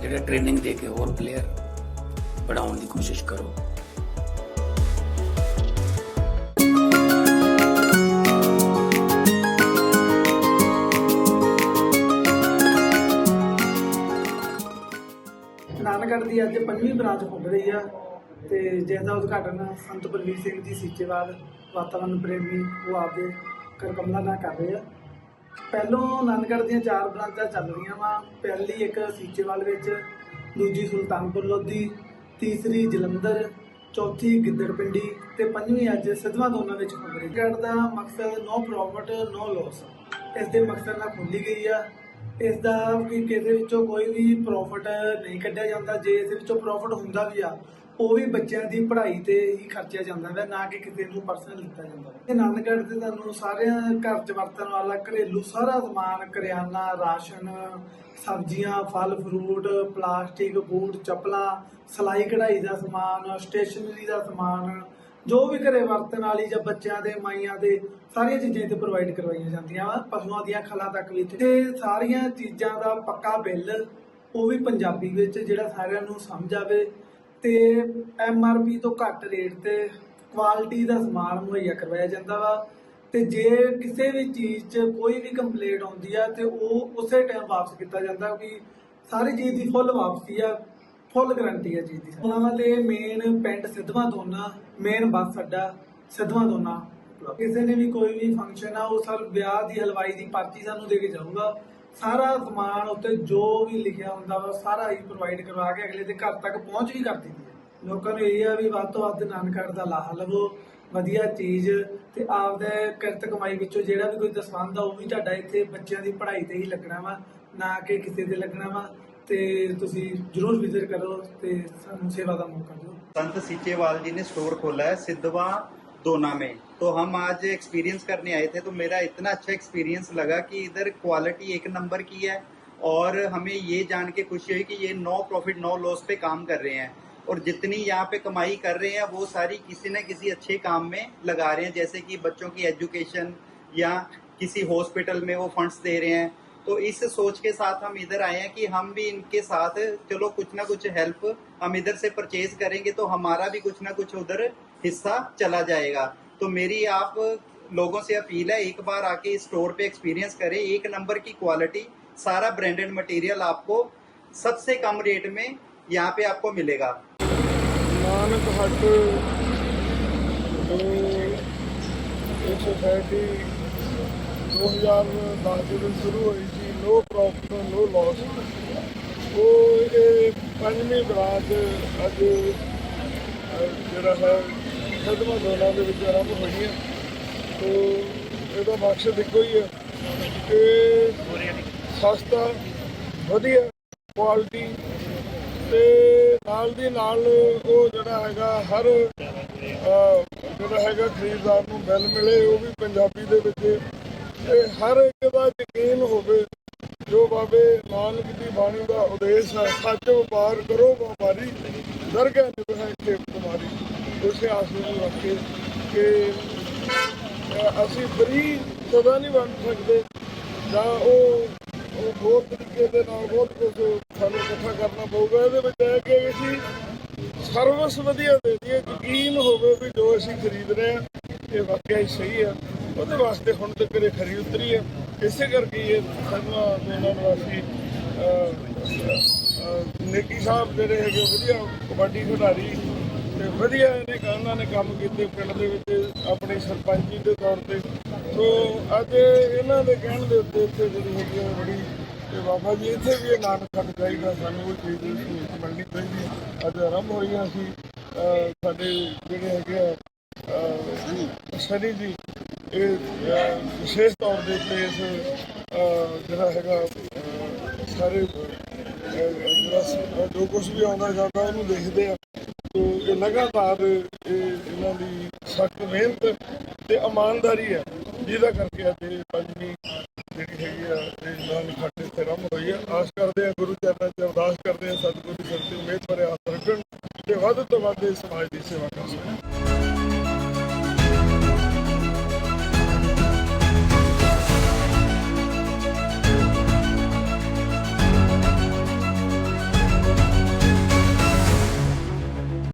ਜਿਹੜੇ ਟ੍ਰੇਨਿੰਗ ਦੇ ਕੇ ਹੋਰ ਪਲੇਅਰ ਬਣਾਉਣ ਦੀ ਕੋਸ਼ਿਸ਼ ਕਰੋ। ਨਾਨਕਗੜ੍ਹ ਦੀ ਅੱਜ ਪੰਜਵੀਂ ਬ੍ਰਾਂਚ ਖੁੱਲ ਰਹੀ ਆ ਤੇ ਜਿਸ ਦਾ ਉਦਘਾਟਨ ਸੰਤ ਬਲਵੀਰ ਸਿੰਘ ਜੀ ਸੀਚੇਵਾਲ ਵਾਤਾਵਰਣ ਪ੍ਰੇਮੀ, ਉਹ ਆਪਦੇ ਕਰਕਮਲਾ ਨਾਲ ਕਰ ਰਹੇ ਆ। ਪਹਿਲੋਂ ਆਨੰਦਗੜ੍ਹ ਦੀਆਂ ਚਾਰ ਬ੍ਰਾਂਚਾਂ ਚੱਲ ਰਹੀਆਂ ਵਾ। ਪਹਿਲੀ ਇੱਕ ਸੀਚੇਵਾਲ ਵਿੱਚ, ਦੂਜੀ ਸੁਲਤਾਨਪੁਰ ਲੋਧੀ, ਤੀਸਰੀ ਜਲੰਧਰ, ਚੌਥੀ ਗਿੱਦੜਪਿੰਡੀ ਤੇ ਪੰਜਵੀਂ ਅੱਜ ਸਿੱਧਵਾਂ ਦੋਨਾਂ ਵਿੱਚ ਖੁੱਲ ਰਹੀ। ਗੜ ਦਾ ਮਕਸਦ ਨੋ ਪ੍ਰੋਫਿਟ ਨੋ ਲਾਸ ਇਸ ਦੇ ਮਕਸਦ ਨਾਲ ਖੁੱਲੀ ਗਈ ਆ। ਇਸ ਦਾ ਕਿ ਕਿਸੇ ਵਿੱਚੋਂ ਕੋਈ ਵੀ ਪ੍ਰੋਫਿਟ ਨਹੀਂ ਕੱਢਿਆ ਜਾਂਦਾ। ਜੇ ਇਸ ਵਿੱਚੋਂ ਪ੍ਰੋਫਿਟ ਹੁੰਦਾ ਵੀ ਆ ਉਹ ਵੀ ਬੱਚਿਆਂ ਦੀ ਪੜ੍ਹਾਈ ਤੇ ਹੀ ਖਰਚਿਆ ਜਾਂਦਾ ਹੈ ਨਾ ਕਿ ਕਿਸੇ ਨੂੰ ਪਰਸਨਲ ਦਿੱਤਾ ਜਾਂਦਾ ਹੈ ਨਾਨਕਗੜ੍ਹ ਤੇ ਤੁਹਾਨੂੰ ਸਾਰਿਆਂ ਘਰ ਚ ਵਰਤਣ ਵਾਲਾ ਘਰੇਲੂ ਸਾਰਾ ਸਮਾਨ, ਕਰਿਆਨਾ, ਰਾਸ਼ਨ, ਸਬਜ਼ੀਆਂ, ਫਲ, ਫਰੂਟ, ਪਲਾਸਟਿਕ, ਬੂਟ, ਚੱਪਲਾਂ, ਸਲਾਈ ਕਢਾਈ ਦਾ ਸਮਾਨ, ਸਟੇਸ਼ਨਰੀ ਦਾ ਸਮਾਨ, ਜੋ ਵੀ ਘਰੇ ਵਰਤਣ ਵਾਲੀ ਜਾਂ ਬੱਚਿਆਂ ਦੇ, ਮਾਈਆਂ ਦੇ, ਸਾਰੀਆਂ ਚੀਜ਼ਾਂ ਇੱਥੇ ਪ੍ਰੋਵਾਈਡ ਕਰਵਾਈਆਂ ਜਾਂਦੀਆਂ ਵਾ। ਪਸ਼ੂਆਂ ਦੀਆਂ ਖਲਾਂ ਤੱਕ ਵੀ ਇੱਥੇ। ਤੇ ਸਾਰੀਆਂ ਚੀਜ਼ਾਂ ਦਾ ਪੱਕਾ ਬਿੱਲ ਉਹ ਵੀ ਪੰਜਾਬੀ ਵਿੱਚ ਜਿਹੜਾ ਸਾਰਿਆਂ ਨੂੰ ਸਮਝ ਆਵੇ। ਤੇ ਐਮ ਆਰ ਪੀ ਤੋਂ ਘੱਟ ਰੇਟ ਤੇ ਕੁਆਲਿਟੀ ਦਾ ਸਮਾਨ ਮੁਹੱਈਆ ਕਰਵਾਇਆ ਜਾਂਦਾ ਵਾ। ਤੇ ਜੇ ਕਿਸੇ ਵੀ ਚੀਜ਼ 'ਚ ਕੋਈ ਵੀ ਕੰਪਲੇਂਟ ਆਉਂਦੀ ਆ ਤੇ ਉਹ ਉਸੇ ਟਾਈਮ ਵਾਪਸ ਕੀਤਾ ਜਾਂਦਾ ਕਿ ਸਾਰੀ ਚੀਜ਼ ਦੀ ਫੁੱਲ ਵਾਪਸੀ ਆ ਫੁੱਲ ਗਾਰੰਟੀ ਆ ਚੀਜ਼ ਦੀ। ਉਹਨਾਂ ਦੇ ਮੇਨ ਪਿੰਡ ਸਿੱਧਵਾਂ ਦੋਨਾ ਮੇਨ ਬੱਸ ਅੱਡਾ ਸਿੱਧਵਾਂ ਦੋਨਾ। ਕਿਸੇ ਨੇ ਵੀ ਕੋਈ ਵੀ ਫੰਕਸ਼ਨ ਆ, ਉਹ ਸਰ ਵਿਆਹ ਦੀ ਹਲਵਾਈ ਦੀ ਪਰਚੀ ਸਾਨੂੰ ਦੇ ਕੇ ਜਾਊਗਾ। ਸਾਰਾ ਸਮਾਨ ਉੱਤੇ ਜੋ ਵੀ ਲਿਖਿਆ ਹੁੰਦਾ ਵਾ ਸਾਰਾ ਹੀ ਪ੍ਰੋਵਾਈਡ ਕਰਵਾ ਕੇ ਅਗਲੇ ਦੇ ਘਰ ਤੱਕ ਪਹੁੰਚ ਵੀ ਕਰ ਦਿੱਤੀ ਹੈ। ਲੋਕਾਂ ਨੂੰ ਇਹ ਆ ਵੀ ਵੱਧ ਤੋਂ ਵੱਧ ਨਾਨਕੜ ਦਾ ਲਾਹਾ ਲਵੋ, ਵਧੀਆ ਚੀਜ਼ ਤੇ ਆਪਦੇ ਕਿਰਤ ਕਮਾਈ ਵਿੱਚੋਂ ਜਿਹੜਾ ਵੀ ਕੋਈ ਦਸਵੰਦ ਆ, ਉਹ ਵੀ ਤੁਹਾਡਾ ਇੱਥੇ ਬੱਚਿਆਂ ਦੀ ਪੜ੍ਹਾਈ ਤੇ ਹੀ ਲੱਗਣਾ ਵਾ, ਨਾ ਕਿ ਕਿਸੇ 'ਤੇ ਲੱਗਣਾ ਵਾ ਤੇ ਤੁਸੀਂ ਜਰੂਰ ਵਿਜ਼ਿਟ ਕਰੋ ਤੇ ਸਾਨੂੰ ਸੇਵਾ ਦਾ ਮੌਕਾ ਦਿਓ। ਸੰਤ ਸੀਚੇਵਾਲ ਜੀ ਨੇ ਸਟੋਰ ਖੋਲਾ ਹੈ, ਸਿੱਧਵਾ दोना में तो हम आज एक्सपीरियंस करने आए थे तो मेरा इतना अच्छा एक्सपीरियंस लगा कि इधर क्वालिटी एक नंबर की है और हमें ये जान के खुशी हुई कि ये नो प्रॉफिट नो लॉस पे काम कर रहे हैं। और जितनी यहाँ पे कमाई कर रहे हैं, वो सारी किसी न किसी अच्छे काम में लगा रहे हैं, जैसे कि बच्चों की एजुकेशन या किसी हॉस्पिटल में वो फंड्स दे रहे हैं। तो इस सोच के साथ हम इधर आए हैं कि हम भी इनके साथ, चलो कुछ ना कुछ हेल्प हम इधर से परचेज करेंगे तो हमारा भी कुछ ना कुछ उधर हिस्सा चला जाएगा। तो मेरी आप लोगों से अपील है, एक बार आके स्टोर पे एक्सपीरियंस करें। एक नंबर की क्वालिटी सारा ब्रांडेड मटेरियल आपको सबसे कम रेट में यहाँ पे आपको मिलेगा। नानक हट सोसाइटी दो हज़ार दस शुरू हुई थी। नो प्रॉफिट नो लॉस वो ये पंजवीं ब्रांच अज जरा है ਸਦਮਾ ਦੋਨਾਂ ਦੇ ਵਿੱਚ ਆਰੰਭ ਹੋਈ ਹੈ। ਤੋ ਇਹਦਾ ਮਕਸਦ ਇੱਕੋ ਹੀ ਹੈ ਕਿ ਸਸਤਾ, ਵਧੀਆ ਕੁਆਲਿਟੀ ਤੇ ਨਾਲ ਦੀ ਨਾਲ ਉਹ ਜਿਹੜਾ ਹੈਗਾ ਹਰ ਜਿਹੜਾ ਹੈਗਾ ਖਰੀਦਦਾਰ ਨੂੰ ਬਿੱਲ ਮਿਲੇ, ਉਹ ਵੀ ਪੰਜਾਬੀ ਦੇ ਵਿੱਚ। ਤੇ ਹਰ ਇੱਕ ਦਾ ਯਕੀਨ ਹੋਵੇ, ਜੋ ਬਾਬੇ ਨਾਨਕ ਦੀ ਬਾਣੀ ਦਾ ਉਦੇਸ਼ ਹੈ, ਸੱਚ ਵਪਾਰ ਕਰੋ, ਵਪਾਰੀ ਦਰਗਾਹ ਨਿਭ ਹੈ ਖੇਪ ਤੁਮਾਰੀ ਉਸੇ ਆਸ ਨੂੰ ਰੱਖ ਕੇ ਕਿ ਅਸੀਂ ਫਰੀ ਸਦਾ ਨਹੀਂ ਬਣ ਸਕਦੇ? ਜਾਂ ਉਹ ਉਹ ਬਹੁਤ ਤਰੀਕੇ ਦੇ ਨਾਲ ਬਹੁਤ ਕੁਝ ਸਾਨੂੰ ਇਕੱਠਾ ਕਰਨਾ ਪਊਗਾ। ਇਹਦੇ ਵਿੱਚ ਇਹ ਕਿ ਅਸੀਂ ਸਰਵਿਸ ਵਧੀਆ ਦੇ ਦਈਏ, ਯਕੀਨ ਹੋਵੇ ਵੀ ਜੋ ਅਸੀਂ ਖਰੀਦ ਰਹੇ ਹਾਂ, ਇਹ ਵਾਕਿਆ ਹੀ ਸਹੀ ਆ ਉਹਦੇ ਵਾਸਤੇ ਹੁਣ ਤੱਕ ਇਹ ਖਰੀ ਉਤਰੀ ਹੈ। ਇਸੇ ਕਰਕੇ ਇਹ ਸਾਨੂੰ ਦੋਨਾਂ ਨੂੰ ਨੇਕੀ ਸਾਹਿਬ ਜਿਹੜੇ ਹੈਗੇ ਵਧੀਆ ਕਬੱਡੀ ਖਿਡਾਰੀ ਤੇ ਵਧੀਆ ਇਹਨੇ ਉਹਨਾਂ ਨੇ ਕੰਮ ਕੀਤੇ ਪਿੰਡ ਦੇ ਵਿੱਚ, ਆਪਣੇ ਸਰਪੰਚ ਜੀ ਦੇ ਤੌਰ ਤੇ। ਸੋ ਅੱਜ ਇਹਨਾਂ ਦੇ ਕਹਿਣ ਦੇ ਉੱਤੇ ਇੱਥੇ ਜਿਹੜੀ ਹੈਗੀ ਆ ਬੜੀ, ਤੇ ਬਾਬਾ ਜੀ, ਇੱਥੇ ਵੀ ਇਹ ਨਾਮ ਖੱਟ ਚਾਹੀਦਾ ਸਾਨੂੰ ਉਹ ਚੀਜ਼ ਦੀ ਸਹੂਲਤ ਮਿਲਣੀ ਚਾਹੀਦੀ। ਅੱਜ ਆਰੰਭ ਹੋਈਆਂ ਸੀ ਸਾਡੇ ਜਿਹੜੇ ਹੈਗੇ ਆ, ਅਹ ਸ਼ਨੀ ਜੀ, ਇਹ ਵਿਸ਼ੇਸ਼ ਤੌਰ ਦੇ ਉੱਤੇ ਇਸ ਜਿਹੜਾ ਹੈਗਾ ਸਾਰੇ ਜਿਹੜਾ ਜੋ ਕੁਝ ਵੀ ਆਉਂਦਾ ਜਾਂਦਾ ਉਹਨੂੰ ਦੇਖਦੇ ਆ। ਤੋ ਲਗਾਤਾਰ ਇਹ ਇਹਨਾਂ ਦੀ ਸਖਤ ਮਿਹਨਤ ਤੇ ਇਮਾਨਦਾਰੀ ਹੈ, ਜਿਹਦਾ ਕਰਕੇ ਅੱਜ ਇਹ ਪੰਜਵੀਂ ਜਿਹੜੀ ਹੈਗੀ ਆ ਤੇ ਇਹਨਾਂ ਦੀ ਖੱਟ ਇੱਥੇ ਆਰੰਭ ਹੋਈ ਆ ਆਸ ਕਰਦੇ ਆ ਗੁਰੂ ਚਰਨਾਂ 'ਚ ਅਰਦਾਸ ਕਰਦੇ ਆ ਸਤਿਗੁਰੂ ਦੀ ਸ਼ਕਤੀ ਮਿਹਰ ਭਰੇ ਹੱਥ ਰੱਖਣ ਤੇ ਵੱਧ ਤੋਂ ਵੱਧ ਇਸ ਸਮਾਜ ਦੀ ਸੇਵਾ ਕਰਨ।